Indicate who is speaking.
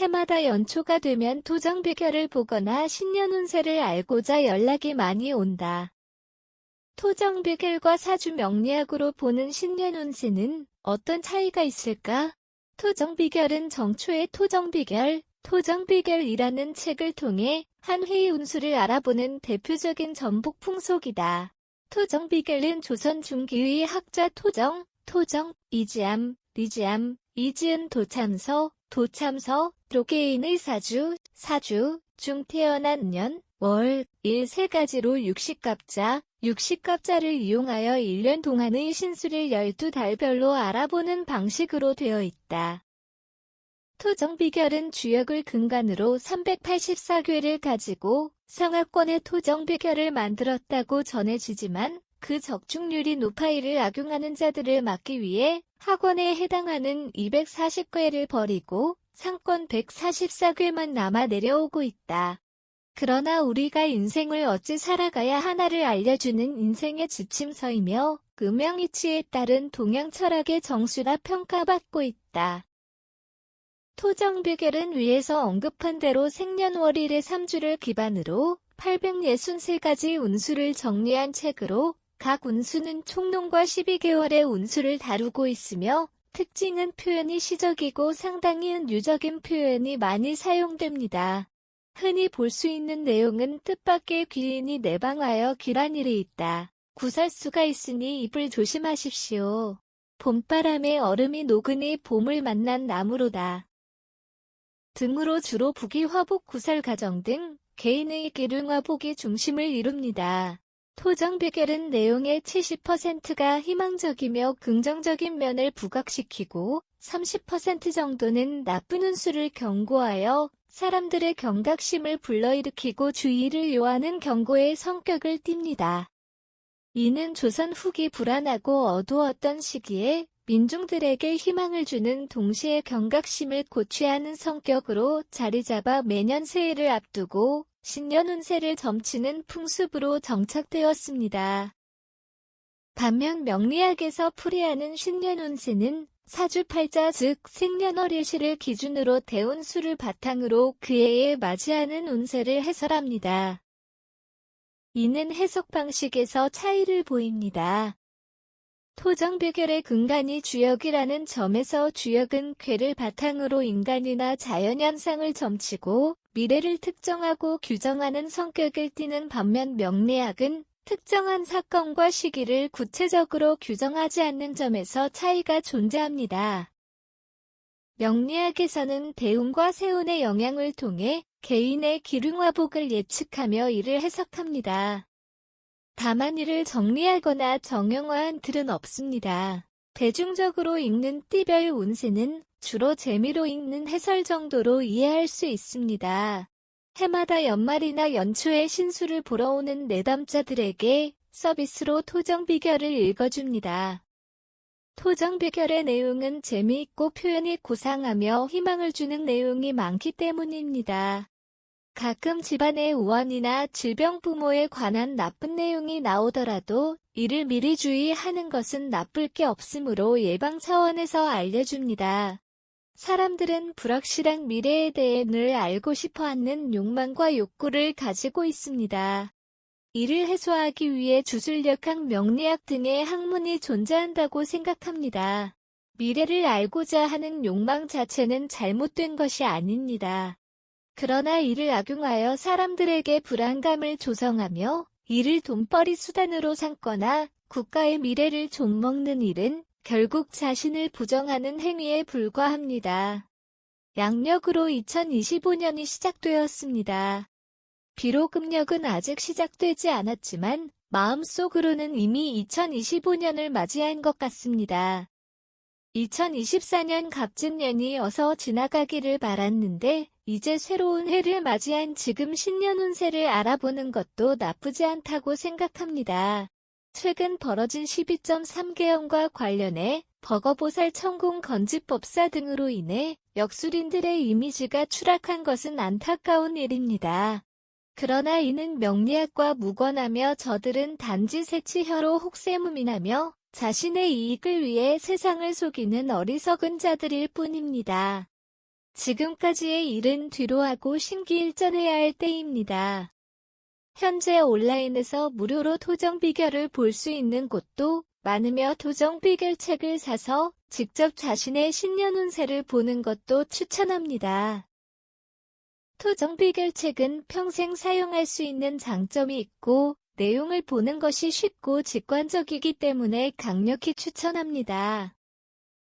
Speaker 1: 해마다 연초가 되면 토정 비결을 보거나 신년 운세를 알고자 연락이 많이 온다. 토정 비결과 사주 명리학으로 보는 신년 운세는 어떤 차이가 있을까? 토정 비결은 정초의 토정 비결, 토정 비결이라는 책을 통해 한 해의 운수를 알아보는 대표적인 전북 풍속이다. 토정 비결은 조선 중기의 학자 토정, 토정, 이지암, 리지암, 이지은 도참서, 도참서, 도계인의 사주, 사주, 중 태어난 년, 월, 일 세 가지로 60갑자, 60갑자를 이용하여 1년 동안의 신수를 12달별로 알아보는 방식으로 되어 있다. 토정 비결은 주역을 근간으로 384괴를 가지고 성악권의 토정 비결을 만들었다고 전해지지만 그 적중률이 높아 이를 악용하는 자들을 막기 위해 학원에 해당하는 240괴를 버리고 상권 144괴만 남아 내려오고 있다. 그러나 우리가 인생을 어찌 살아가야 하나를 알려주는 인생의 지침서이며 금명이치에 따른 동양 철학의 정수라 평가받고 있다. 토정비결은 위에서 언급한 대로 생년월일의 3주를 기반으로 863가지 운수를 정리한 책으로 각 운수는 총론과 12개월의 운수를 다루고 있으며 특징은 표현이 시적이고 상당히 은유적인 표현이 많이 사용됩니다. 흔히 볼 수 있는 내용은 뜻밖의 귀인이 내방하여 기란일이 있다. 구설수가 있으니 입을 조심하십시오. 봄바람에 얼음이 녹으니 봄을 만난 나무로다. 등으로 주로 부기 화복 구설 가정 등 개인의 기릉 화복이 중심을 이룹니다. 토정 비결은 내용의 70%가 희망적이며 긍정적인 면을 부각시키고 30% 정도는 나쁜 운수를 경고하여 사람들의 경각심을 불러일으키고 주의를 요하는 경고의 성격을 띱니다. 이는 조선 후기 불안하고 어두웠던 시기에 민중들에게 희망을 주는 동시에 경각심을 고취하는 성격으로 자리잡아 매년 새해를 앞두고 신년 운세를 점치는 풍습으로 정착되었습니다. 반면 명리학에서 풀이하는 신년 운세는 사주팔자 즉 생년월일시를 기준으로 대운 수를 바탕으로 그 해에 맞이하는 운세를 해설합니다. 이는 해석 방식에서 차이를 보입니다. 토정비결의 근간이 주역이라는 점에서 주역은 괴를 바탕으로 인간이나 자연현상을 점치고 미래를 특정하고 규정하는 성격을 띠는 반면 명리학은 특정한 사건과 시기를 구체적으로 규정하지 않는 점에서 차이가 존재합니다. 명리학에서는 대운과 세운의 영향을 통해 개인의 기릉화복을 예측하며 이를 해석합니다. 다만 이를 정리하거나 정형화한 틀은 없습니다. 대중적으로 읽는 띠별 운세는 주로 재미로 읽는 해설 정도로 이해할 수 있습니다. 해마다 연말이나 연초에 신수를 보러 오는 내담자들에게 서비스로 토정 비결을 읽어줍니다. 토정 비결의 내용은 재미있고 표현이 고상하며 희망을 주는 내용이 많기 때문입니다. 가끔 집안의 우환이나 질병 부모에 관한 나쁜 내용이 나오더라도 이를 미리 주의하는 것은 나쁠 게 없으므로 예방 차원에서 알려줍니다. 사람들은 불확실한 미래에 대해 늘 알고 싶어 하는 욕망과 욕구를 가지고 있습니다. 이를 해소하기 위해 주술력학 명리학 등의 학문이 존재한다고 생각합니다. 미래를 알고자 하는 욕망 자체는 잘못된 것이 아닙니다. 그러나 이를 악용하여 사람들에게 불안감을 조성하며 이를 돈벌이 수단으로 삼거나 국가의 미래를 좀먹는 일은 결국 자신을 부정하는 행위에 불과합니다. 양력으로 2025년이 시작되었습니다. 비록 음력은 아직 시작되지 않았지만 마음속으로는 이미 2025년을 맞이한 것 같습니다. 2024년 갑진년이 어서 지나가기를 바랐는데 이제 새로운 해를 맞이한 지금 신년 운세를 알아보는 것도 나쁘지 않다고 생각합니다. 최근 벌어진 12.3개헌과 관련해 버거보살 천궁 건지법사 등으로 인해 역술인들의 이미지가 추락한 것은 안타까운 일입니다. 그러나 이는 명리학과 무관하며 저들은 단지 새치혀로 혹세무민하며 자신의 이익을 위해 세상을 속이는 어리석은 자들일 뿐입니다. 지금까지의 일은 뒤로 하고 심기일전해야 할 때입니다. 현재 온라인에서 무료로 토정 비결을 볼 수 있는 곳도 많으며 토정 비결 책을 사서 직접 자신의 신년 운세를 보는 것도 추천합니다. 토정 비결 책은 평생 사용할 수 있는 장점이 있고 내용을 보는 것이 쉽고 직관적이기 때문에 강력히 추천합니다.